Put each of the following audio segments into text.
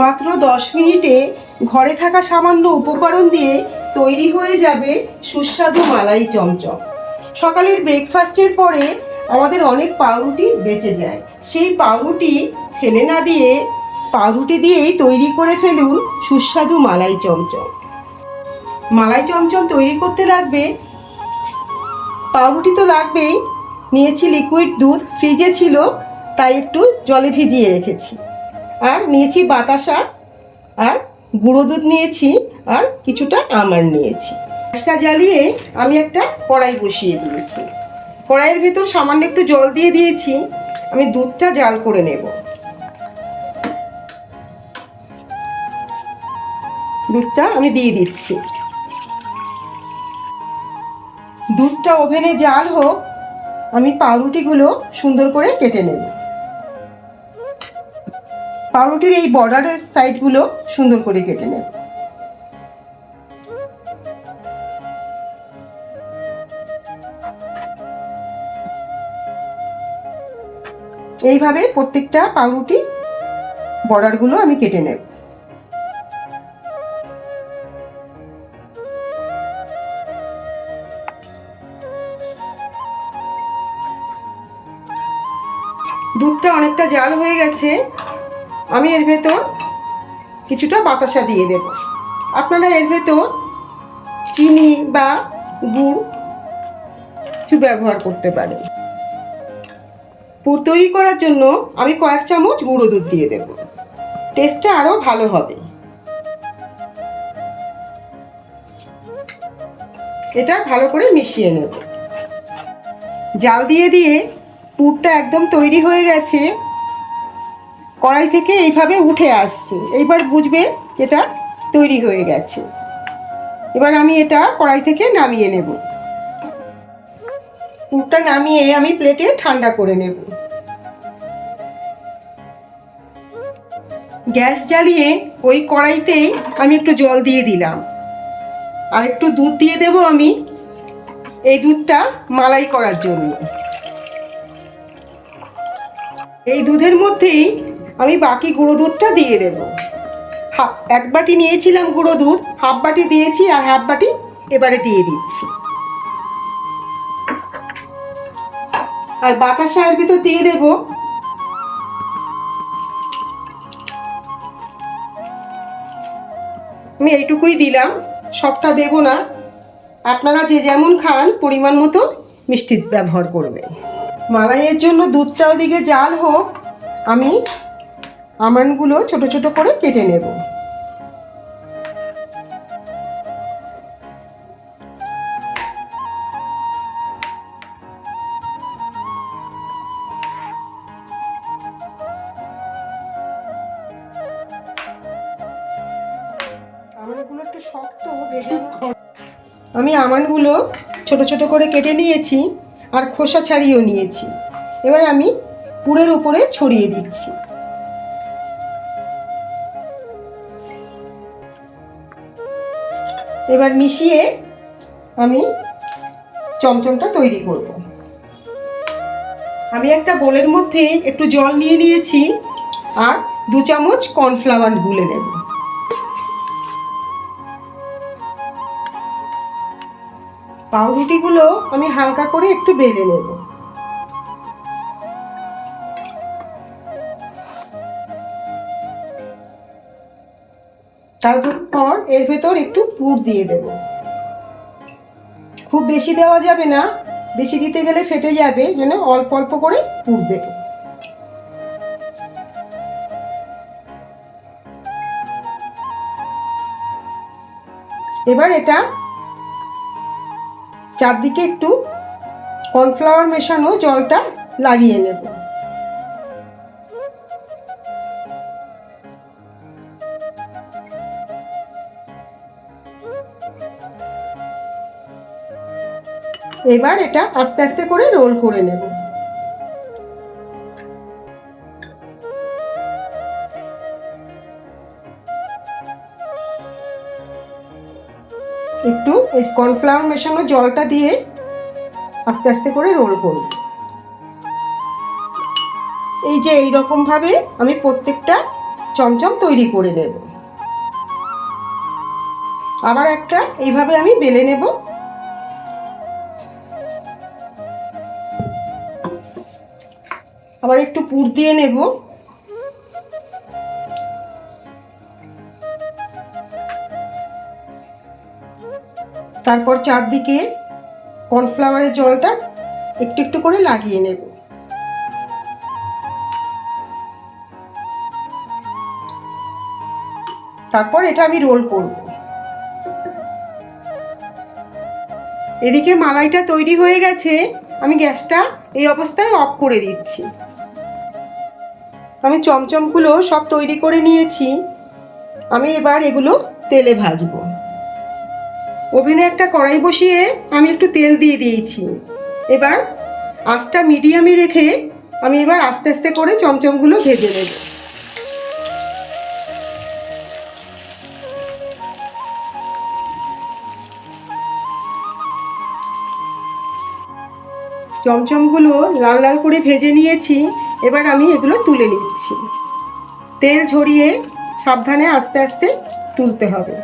মাত্র দশ মিনিটে ঘরে থাকা সামান্য উপকরণ দিয়ে তৈরি হয়ে যাবে সুস্বাদু মালাই চমচম। সকালের ব্রেকফাস্টের পরে আমাদের অনেক পাউরুটি বেঁচে যায়। সেই পাউরুটি ফেলে না দিয়ে পাউরুটি দিয়েই তৈরি করে ফেলুন সুস্বাদু মালাই চমচম। মালাই চমচম তৈরি করতে লাগবে, পাউরুটি তো লাগবেই। নিয়েছি লিকুইড দুধ ফ্রিজে ছিল, তাই একটু জলে ভিজিয়ে রেখেছি। আর নিয়েছি বাতাসা আর গুঁড়ো দুধ নিয়েছি, আর কিছুটা আমার নিয়েছি। গ্যাসটা জ্বালিয়ে আমি একটা কড়াই বসিয়ে দিয়েছি। কড়াইয়ের ভেতর সামান্য একটু জল দিয়ে দিয়েছি, আমি দুধটা জাল করে নেব। দুধটা আমি দিয়ে দিচ্ছি। দুধটা ওভেনে জাল হোক, আমি পাউরুটিগুলো সুন্দর করে কেটে নেব। পাউরুটির এই বর্ডারের সাইডগুলো সুন্দর করে কেটে নেব এইভাবে প্রত্যেকটা পাউরুটি বর্ডারগুলো আমি কেটে নেব। দুধটা অনেকটা জাল হয়ে গেছে। আমি এর ভেতর কিছুটা বাতাসা দিয়ে দেব। আপনারা এর ভেতর চিনি বা গুড় কিছু ব্যবহার করতে পারেন। পুর তৈরি করার জন্য আমি কয়েক চামচ গুঁড়ো দুধ দিয়ে দেব। টেস্টটা আরও ভালো হবে। এটা ভালো করে মিশিয়ে নেব। জাল দিয়ে দিয়ে পুরটা একদম তৈরি হয়ে গেছে। কড়াই থেকে এইভাবে উঠে আসছে। এইবার বুঝবে এটা তৈরি হয়ে গেছে। এবার আমি এটা কড়াই থেকে নামিয়ে নেব। পুরটা নামিয়ে আমি প্লেটে ঠান্ডা করে নেব। গ্যাস জ্বালিয়ে ওই কড়াইতেই আমি একটু জল দিয়ে দিলাম। আর একটু দুধ দিয়ে দেব আমি এই দুধটা মালাই করার জন্য। এই দুধের মধ্যেই আমি বাকি গুঁড়ো দুধটা দিয়ে দেব। হাফ এক বাটি নিয়েছিলাম গুঁড়ো দুধ হাফ বাটি দিয়েছি আর হাফ বাটি এবারে দিয়ে দিচ্ছি। আর বাতাসা এর ভিতর দিয়ে দেব। আমি এইটুকুই দিলাম, সবটা দেব না। আপনারা যে যেমন খান, পরিমাণ মতো মিষ্টি ব্যবহার করবেন। মালাইয়ের জন্য দুধটা ওদিকে জাল হোক, আমি আমন্ডগুলো ছোট ছোট করে কেটে নেব। আমি আমন্ডগুলো ছোট ছোট করে কেটে নিয়েছি আর খোসা ছাড়িয়েও নিয়েছি। এবার আমি পুরের উপরে ছড়িয়ে দিচ্ছি। এবার মিশিয়ে আমি চমচমটা তৈরি করব। আমি একটা বোলের মধ্যে একটু জল নিয়ে নিয়েছি আর দু চামচ কর্নফ্লাওয়ার গুলে নেব। পাউরুটিগুলো আমি হালকা করে একটু বেলে নেব। তারপর এর ভেতর একটু পুর দিয়ে দেব। খুব বেশি দেওয়া যাবে না, বেশি দিতে গেলে ফেটে যাবে জন্য অল্প অল্প করে পুর দেব। এবার এটা চারদিকে একটু কর্নফ্লাওয়ার মেশানো জলটা লাগিয়ে নেব। এবার এটা আস্তে আস্তে করে রোল করে নেব। একটু এই কর্নফ্লাওয়ার মেশানো জলটা দিয়ে আস্তে আস্তে করে রোল করব। এই যে এই ভাবে আমি প্রত্যেকটা চমচম তৈরি করে নেব। আবার একটা এইভাবে আমি বেলে নেব। আবার একটু পুর দিয়ে নেব। তারপর চারদিকে কর্নফ্লাওয়ারের জলটা একটু একটু করে লাগিয়ে নেব। তারপর এটা আমি রোল করব। এদিকে মালাইটা তৈরি হয়ে গেছে। আমি গ্যাসটা এই অবস্থায় অফ করে দিচ্ছি। আমি চমচমগুলো সব তৈরি করে নিয়েছি। আমি এবার এগুলো তেলে ভাজবো। ওভেনে একটা কড়াই বসিয়ে আমি একটু তেল দিয়ে দিয়েছি। এবার আঁচটা মিডিয়ামে রেখে আমি এবার আস্তে আস্তে করে চমচমগুলো ভেজে নেব। চমচমগুলো লাল লাল করে ভেজে নিয়েছি। এবার আমি এগুলো তুলে নিচ্ছি। তেল ঝরিয়ে সাবধানে আস্তে আস্তে তুলতে হবে।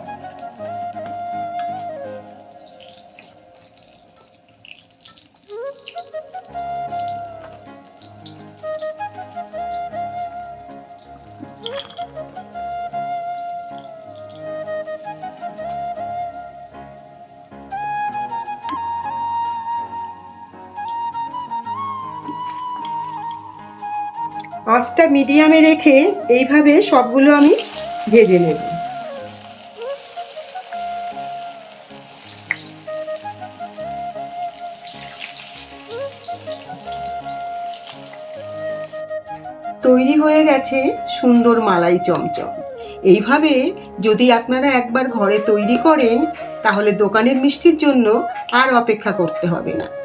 আঁচটা মিডিয়ামে রেখে এইভাবে সবগুলো আমি ভেজে নেব। তৈরি হয়ে গেছে সুন্দর মালাই চমচম। এইভাবে যদি আপনারা একবার ঘরে তৈরি করেন, তাহলে দোকানের মিষ্টির জন্য আর অপেক্ষা করতে হবে না।